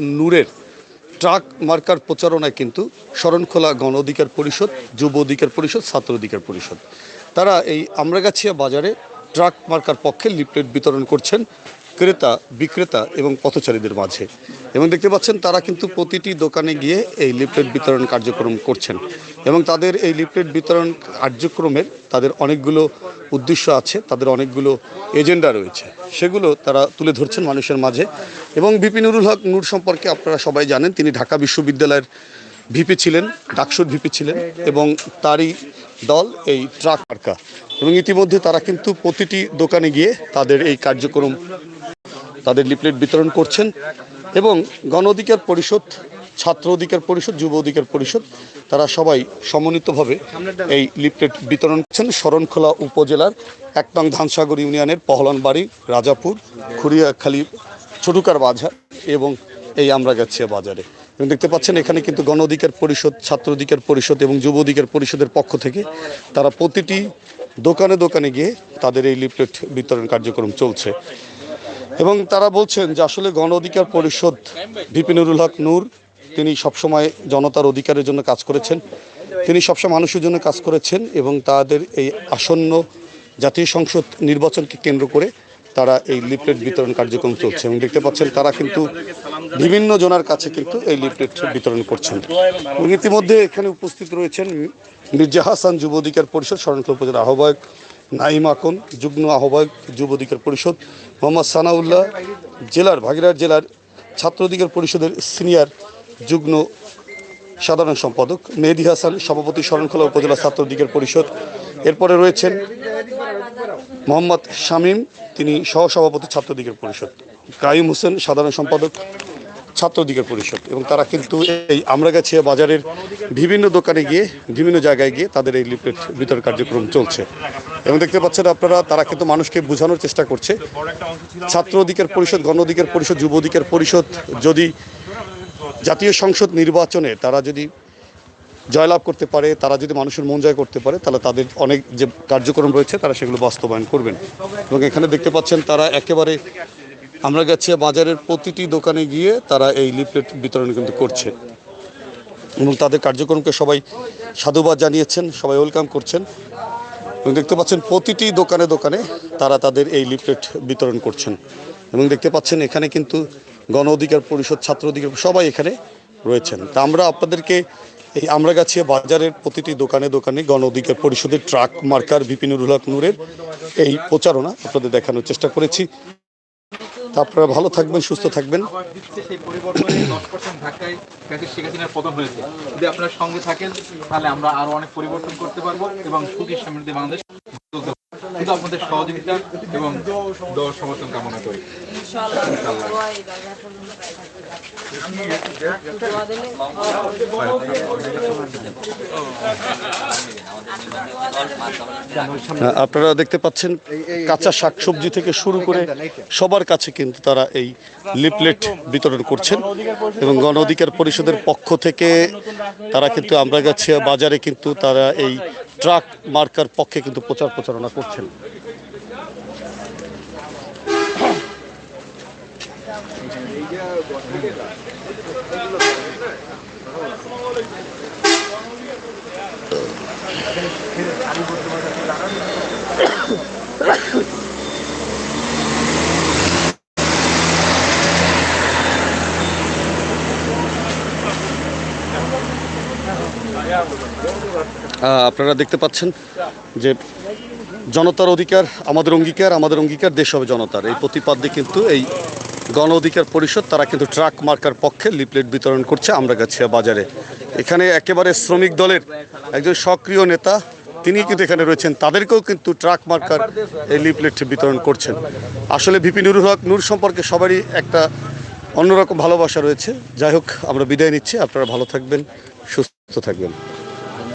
নূরের truck marker প্রচারণায় কিন্তু শরণখোলা গণ অধিকার পরিষদ, যুব অধিকার পরিষদ, ছাত্র অধিকার পরিষদ। তারা এই আমরাগাছিয়া বাজারে ট্রাক মার্কার পক্ষে লিফলেট বিতরণ করছেন ক্রেতা, বিক্রেতা এবং পথচারীদের মাঝে। এবং দেখতে পাচ্ছেন, তারা কিন্তু প্রতিটি দোকানে গিয়ে এই লিফলেট বিতরণ কার্যক্রম করছেন। এবং তাদের এই লিফলেট বিতরণ কার্যক্রমের তাদের অনেকগুলো উদ্দেশ্য আছে, তাদের অনেকগুলো এজেন্ডা রয়েছে। সেগুলো তারা তুলে ধরছেন মানুষের মাঝে। এবং ভিপি নুরুল হক নূর সম্পর্কে আপনারা সবাই জানেন, তিনি ঢাকা বিশ্ববিদ্যালয়ের ভিপি ছিলেন, ডাকসুর ভিপি ছিলেন এবং তারই দল এই ট্রাক মার্কা। এবং ইতিমধ্যে তারা কিন্তু প্রতিটি দোকানে গিয়ে তাদের এই কার্যক্রম, তাদের লিফলেট বিতরণ করছেন। এবং গণ অধিকার পরিষদ ছাত্র অধিকার পরিষদ, যুব অধিকার পরিষদ, তারা সবাই সমন্বিতভাবে এই লিফলেট বিতরণ করছেন শরণখোলা উপজেলার এক নং ধানসাগর ইউনিয়নের পহলনবাড়ি, রাজাপুর খুরিয়াখালী ছোটুকার বাজার এবং এই আমরা গেছি বাজারে। এবং দেখতে পাচ্ছেন এখানে কিন্তু গণ অধিকার পরিষদ, ছাত্র অধিকার পরিষদ এবং যুব অধিকার পরিষদের পক্ষ থেকে তারা প্রতিটি দোকানে দোকানে গিয়ে তাদের এই লিফলেট বিতরণ কার্যক্রম চলছে। এবং তারা বলছেন যে আসলে গণ অধিকার পরিষদ বিপিনুরুল হক নূর তিনি সবসময় জনতার অধিকারের জন্য কাজ করেছেন। তিনি সবসময় মানুষের জন্য কাজ করেছেন এবং তাদের এই আসন্ন জাতীয় সংসদ নির্বাচনকে কেন্দ্র করে তারা এই লিফলেট বিতরণ কার্যক্রম চলছে এবং দেখতে পাচ্ছেন তারা কিন্তু বিভিন্ন জনের কাছে কিন্তু এই লিফলেট বিতরণ করছেন। এবং ইতিমধ্যে এখানে উপস্থিত রয়েছেন মির্জা হাসান যুব অধিকার পরিষদ শরণখোলা উপজেলা আহ্বায়ক নাইম আকন, যুগ্ম আহ্বায়ক যুব অধিকার পরিষদ মোহাম্মদ সানাউল্লাহ, জেলার ভাগিরহাট জেলার ছাত্র অধিকার পরিষদের সিনিয়র যুগ্ম সাধারণ সম্পাদক মেহেদি হাসান, সভাপতি শরণখোলা উপজেলা ছাত্র অধিকার পরিষদ। এরপরে রয়েছেন মোহাম্মদ শামীম, তিনি সহসভাপতি ছাত্র অধিকার পরিষদ। কাইম হোসেন, সাধারণ সম্পাদক ছাত্র অধিকার পরিষদ। এবং তারা কিন্তু এই আমরা আমরাগাছিয়া বাজারের বিভিন্ন দোকানে গিয়ে, বিভিন্ন জায়গায় গিয়ে তাদের এই লিফলেট বিতরণ কার্যক্রম চলছে। এবং দেখতে পাচ্ছেন আপনারা, তারা কিন্তু মানুষকে বোঝানোর চেষ্টা করছে। ছাত্র অধিকার পরিষদ, গণ অধিকার পরিষদ, যুব অধিকার পরিষদ, যদি জাতীয় সংসদ নির্বাচনে তারা যদি জয়লাভ করতে পারে, তারা যদি মানুষের মন জয় করতে পারে, তাহলে তাদের অনেক যে কার্যক্রম রয়েছে, তারা সেগুলো বাস্তবায়ন করবেন। এবং এখানে দেখতে পাচ্ছেন তারা একেবারে আমরা গেছি বাজারের প্রতিটি দোকানে গিয়ে তারা এই লিফলেট বিতরণ কিন্তু করছে। এবং তাদের কার্যক্রমকে সবাই সাধুবাদ জানিয়েছেন, সবাই ওয়েলকাম করছেন। এবং দেখতে পাচ্ছেন প্রতিটি দোকানে দোকানে তারা তাদের এই লিফলেট বিতরণ করছেন। এবং দেখতে পাচ্ছেন এখানে কিন্তু গণ অধিকার পরিষদ, ছাত্র অধিকার সবাই এখানে রয়েছেন। তা আমরা আপনাদেরকে এই আমরাগাছিয়া বাজারের প্রতিটি দোকানে দোকানে গণ অধিকার পরিষদের ট্রাক মার্কার বিপিনুরুল হক নূরের এই প্রচারণা আপনাদের দেখানোর চেষ্টা করেছি। তা আপনারা ভালো থাকবেন, সুস্থ থাকবেন। সঙ্গে থাকেন, তাহলে আমরা আরও অনেক পরিবর্তন করতে পারব এবং সুখী সমৃদ্ধি বাংলাদেশ। কিন্তু আপনাদের সহযোগিতা এবং দশ সমর্থন কামনা করি। আপনারা দেখতে পাচ্ছেন কাঁচা শাকসবজি থেকে শুরু করে সবার কাছে কিন্তু তারা এই লিপলেট বিতরণ করছেন এবং গণ অধিকার পরিষদের পক্ষ থেকে তারা কিন্তু আমরাগাছিয়া বাজারে কিন্তু তারা এই ট্রাক মার্কার পক্ষে কিন্তু প্রচার প্রচারণা করছেন। আপনারা দেখতে পাচ্ছেন যে জনতার অধিকার আমাদের অঙ্গীকার আমাদের অঙ্গীকার দেশ হবে জনতার। এই প্রতিপাদ্যে কিন্তু এই গণ অধিকার পরিষদ, তারা কিন্তু ট্রাক মার্কার পক্ষে লিফলেট বিতরণ করছে আমরাগাছিয়া বাজারে। এখানে একেবারে শ্রমিক দলের একজন সক্রিয় নেতা তিনি কিন্তু এখানে রয়েছেন। তাদেরকেও কিন্তু ট্রাক মার্কার এই লিফলেট বিতরণ করছেন। আসলে ভিপি নুরুল হক, নূর সম্পর্কে সবারই একটা অন্যরকম ভালোবাসা রয়েছে। যাই হোক, আমরা বিদায় নিচ্ছি। আপনারা ভালো থাকবেন। সুস্থ থাকবেন।